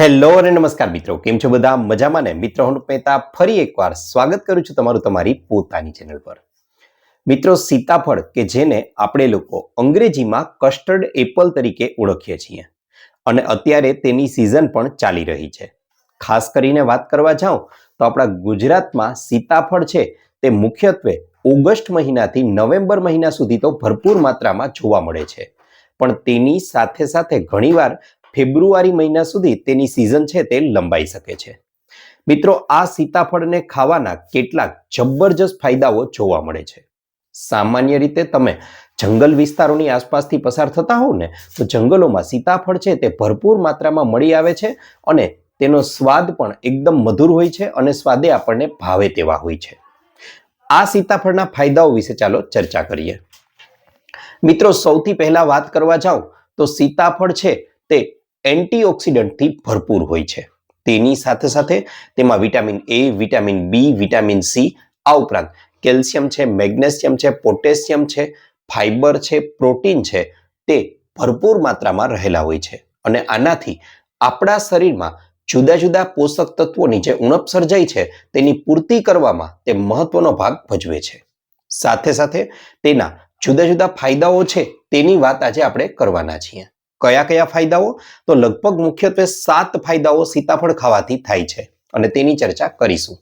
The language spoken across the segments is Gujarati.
હેલો અને નમસ્કાર મિત્રો, કેમ છો બધા? મજામાં ને? મિત્રો, હું મહેતા ફરી એકવાર સ્વાગત કરું છું તમારું તમારી પોતાની ચેનલ પર. મિત્રો, સીતાફળ કે જેને આપણે લોકો અંગ્રેજીમાં કસ્ટર્ડ એપલ તરીકે ઓળખીએ છીએ અને અત્યારે તેની સિઝન પણ ચાલી રહી છે. ખાસ કરીને વાત કરવા જાઉં તો આપણા ગુજરાતમાં સીતાફળ છે તે મુખ્યત્વે ઓગસ્ટ મહિનાથી નવેમ્બર મહિના સુધી તો ભરપૂર માત્રામાં જોવા મળે છે. પણ તેની સાથે સાથે ઘણીવાર ફેબ્રુઆરી મહિના સુધી તેની સિઝન છે તે લંબાઈ શકે છે. મિત્રો, આ સીતાફળને ખાવાના કેટલાક જબરજસ્ત ફાયદાઓ જોવા મળે છે. સામાન્ય રીતે તમે જંગલ વિસ્તારોની આસપાસથી પસાર થતા હો ને, તો જંગલોમાં સીતાફળ છે તે ભરપૂર માત્રામાં મળી આવે છે અને તેનો સ્વાદ પણ એકદમ મધુર હોય છે અને સ્વાદે આપણને ભાવે તેવા હોય છે. આ સીતાફળના ફાયદાઓ વિશે ચાલો ચર્ચા કરીએ. મિત્રો, સૌથી પહેલા વાત કરવા જાઉં તો સીતાફળ છે તે એન્ટીઓક્સિડન્ટથી ભરપૂર હોય છે. તેની સાથે સાથે તેમાં vitamin A vitamin B vitamin C આ ઉપરાંત કેલ્શિયમ છે, મેગ્નેશિયમ છે, પોટેશિયમ છે ફાઇબર છે, પ્રોટીન છે તે ભરપૂર માત્રામાં રહેલા હોય છે. અને આનાથી આપણા શરીરમાં જુદા જુદા પોષક તત્વોની જે ઉણપ સર્જાય છે તેની પૂર્તિ કરવામાં તે મહત્વનો ભાગ ભજવે છે. સાથે સાથે તેના જુદા જુદા ફાયદાઓ છે તેની વાત આજે આપણે કરવાના છીએ. કયા કયા ફાયદાઓ? તો લગભગ મુખ્યત્વે સાત ફાયદાઓ સીતાફળ ખાવાથી થાય છે અને તેની ચર્ચા કરીશું.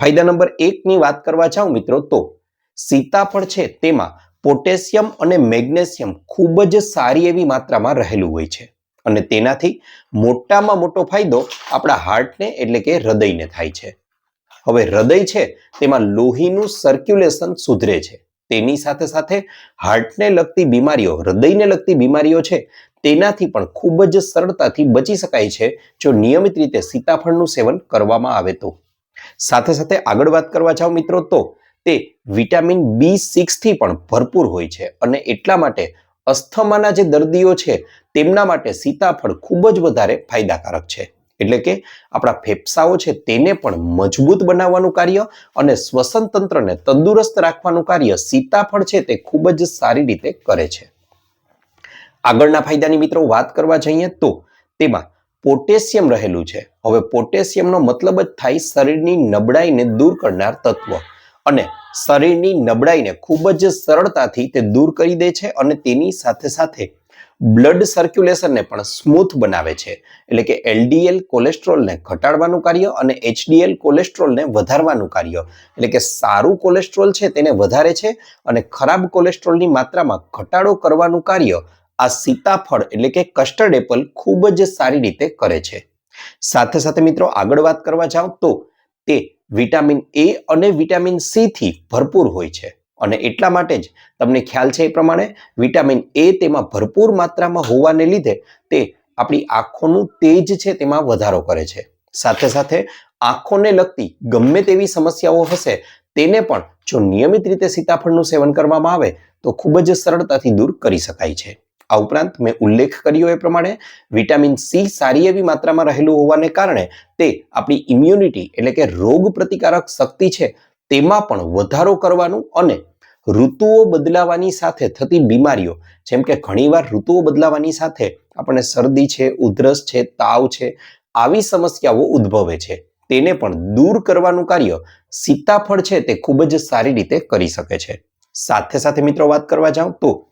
ફાયદા નંબર એકની વાત કરવા જાઉં મિત્રો તો સીતાફળ છે તેમાં પોટેશિયમ અને મેગ્નેશિયમ ખૂબ જ સારી એવી માત્રામાં રહેલું હોય છે અને તેનાથી મોટામાં મોટો ફાયદો આપણા હાર્ટને એટલે કે હૃદયને થાય છે. હવે હૃદય છે તેમાં લોહીનું સર્ક્યુલેશન સુધરે છે. તેની સાથે સાથે હાર્ટને લગતી બીમારીઓ, હૃદયને લગતી બીમારીઓ છે, તેનાથી પણ ખૂબ જ સરળતાથી બચી શકાય છે, જો નિયમિત રીતે સીતાફળનું સેવન કરવામાં આવે તો. સાથે સાથે આગળ વાત કરવા જાઓ મિત્રો તો, તે વિટામિન બી સિક્સથી પણ ભરપૂર હોય છે અને એટલા માટે અસ્થમાના જે દર્દીઓ છે, તેમના માટે સીતાફળ ખૂબ જ વધારે ફાયદાકારક છે. એટલે કે આપણા ફેફસાઓ છે તેને પણ મજબૂત બનાવવાનું કાર્ય અને શ્વસન તંત્રને તંદુરસ્ત રાખવાનું કાર્ય સીતાફળ છે તે ખૂબ જ સારી રીતે કરે છે. આગળના ફાયદાની મિત્રો વાત કરવા જઈએ તો તેમાં પોટેશિયમ રહેલું છે. હવે પોટેશિયમનો મતલબ જ થાય શરીરની નબળાઈને દૂર કરનાર તત્વ અને શરીરની નબળાઈને ખૂબ જ સરળતાથી તે દૂર કરી દે છે અને તેની સાથે સાથે બ્લડ સર્ક્યુલેશનને પણ સ્મૂથ બનાવે છે. એટલે કે એલડીએલ કોલેસ્ટ્રોલને ઘટાડવાનું કાર્ય અને એચડીએલ કોલેસ્ટ્રોલને વધારવાનું કાર્ય. એટલે કે સારું કોલેસ્ટ્રોલ છે તેને વધારે છે અને ખરાબ કોલેસ્ટ્રોલની માત્રામાં ઘટાડો કરવાનું કાર્ય આ સીતાફળ એટલે કે કસ્ટર્ડ એપલ ખૂબ જ સારી રીતે કરે છે. સાથે સાથે મિત્રો આગળ વાત કરવા જાઓ તો તે વિટામિન એ અને વિટામિન સી થી ભરપૂર હોય છે. અને એટલા માટે જ તમને ખ્યાલ છે એ પ્રમાણે વિટામિન એ તેમાં ભરપૂર માત્રામાં હોવાને લીધે તે આપણી આંખોનું તેજ છે તેમાં વધારો કરે છે. સાથે સાથે આંખોને લગતી ગમે તેવી સમસ્યાઓ હશે તેને પણ જો નિયમિત રીતે સીતાફળનું સેવન કરવામાં આવે તો ખૂબ જ સરળતાથી દૂર કરી શકાય છે. આ ઉપરાંત મેં ઉલ્લેખ કર્યો એ પ્રમાણે વિટામિન સી સારી એવી માત્રામાં રહેલું હોવાને કારણે તે આપણી ઇમ્યુનિટી એટલે કે રોગ પ્રતિકારક શક્તિ છે તેમાં પણ વધારો કરવાનું અને ઋતુઓ બદલાવાની સાથે થતી બીમારીઓ, જેમ કે ઘણીવાર ઋતુઓ બદલાવાની સાથે આપણને શરદી છે, ઉધરસ છે, તાવ છે, આવી સમસ્યાઓ ઉદ્ભવે છે. તેને પણ દૂર કરવાનું કાર્ય સીતાફળ છે તે ખૂબ જ સારી રીતે કરી શકે છે. સાથે સાથે મિત્રો વાત કરવા જાઉં તો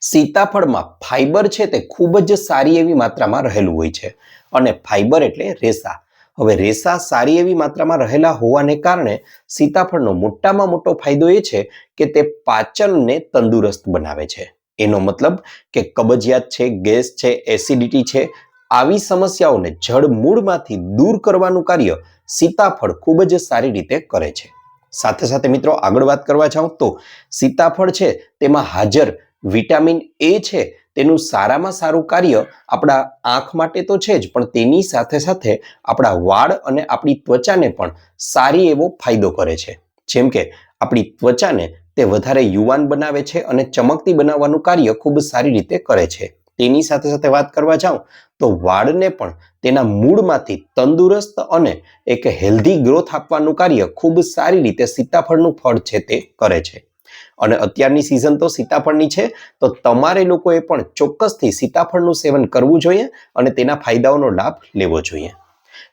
સીતાફળમાં ફાઈબર છે તે ખૂબ જ સારી એવી માત્રામાં રહેલું હોય છે. અને ફાઈબર એટલે રેસા. હવે રેસા સારી એવી માત્રામાં રહેલા હોવાને કારણે સીતાફળનો મોટામાં મોટો ફાયદો એ છે કે તે પાચનને તંદુરસ્ત બનાવે છે. એનો મતલબ કે કબજિયાત છે, ગેસ છે, એસિડિટી છે, આવી સમસ્યાઓને જડ મૂળમાંથી દૂર કરવાનું કાર્ય સીતાફળ ખૂબ જ સારી રીતે કરે છે. સાથે સાથે મિત્રો આગળ વાત કરવા જાઉં તો સીતાફળ છે, તેમાં હાજર વિટામિન એ છે તેનું સારામાં સારું કાર્ય આપણા આંખ માટે તો છે જ, પણ તેની સાથે સાથે આપણા વાળ અને આપણી ત્વચાને પણ સારી એવો ફાયદો કરે છે. જેમ કે, આપણી ત્વચાને તે વધારે યુવાન બનાવે છે અને ચમકતી બનાવવાનું કાર્ય ખૂબ સારી રીતે કરે છે. તેની સાથે સાથે વાત કરવા જાઉં, તો વાળને પણ તેના મૂળમાંથી તંદુરસ્ત અને એક હેલ્ધી ગ્રોથ આપવાનું કાર્ય ખૂબ સારી રીતે સીતાફળનું ફળ છે તે કરે છે. અને અત્યારની સિઝન તો સીતાફળની છે. તો તમારે લોકોએ પણ ચોક્કસથી સીતાફળનું સેવન કરવું જોઈએ અને તેના ફાયદાઓનો લાભ લેવો જોઈએ.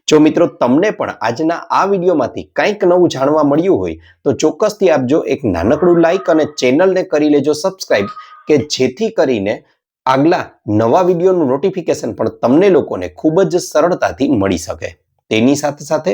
જો મિત્રો તમને પણ આજના આ વિડીયોમાંથી કંઈક નવું જાણવા મળ્યું હોય, તો ચોક્કસથી આપજો એક નાનકડું લાઈક અને ચેનલને કરી લેજો સબસ્ક્રાઈબ કે જેથી કરીને આગલા નવા વિડીયોનું નોટિફિકેશન પણ તમને લોકોને ખૂબ જ સરળતાથી મળી શકે. તેની સાથે સાથે